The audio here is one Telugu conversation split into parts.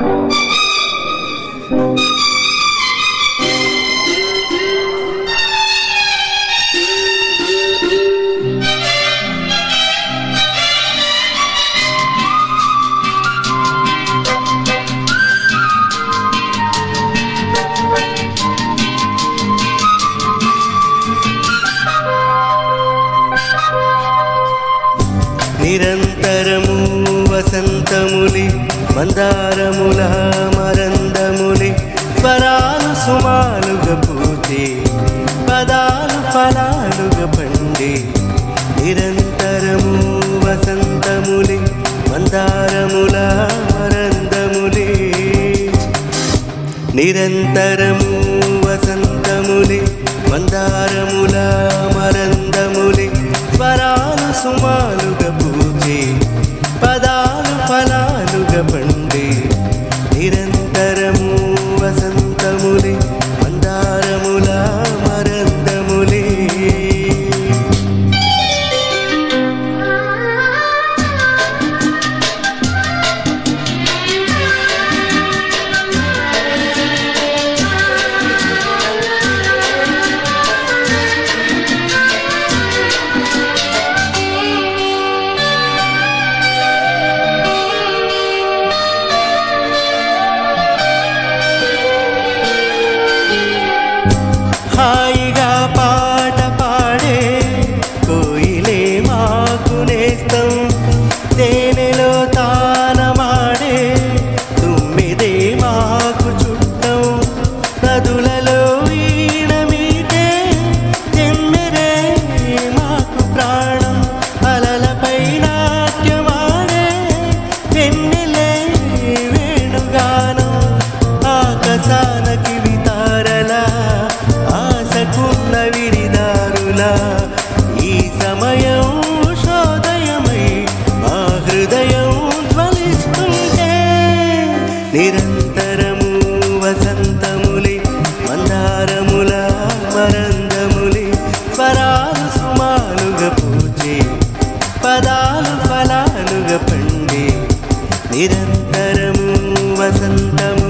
Música నిరంతరము వసంతములి మందారముల మరందములి స్వరాలు సుమాలుగా పూతే పదాలు ఫలాలుగా పండే. నిరంతరము వసంతములి మందారముల మరందములి. నిరంతరము వసంతములి మందారములా నిరంతరము వసంతములి మందారముల మరందములి స్వరాలు సుమాలుగా పూజే పదాలు ఫలాలుగా పండే. నిరంతరము వసంతము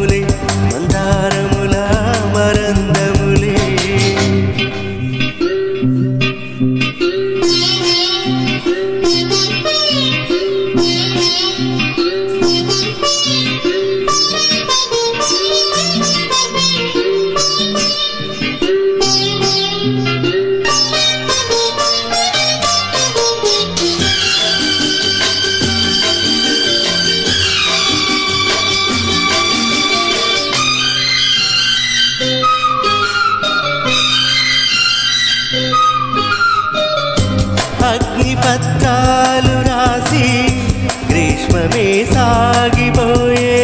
అగ్నిపత్రాలు రాసి గ్రీష్మమే సాగిపోయే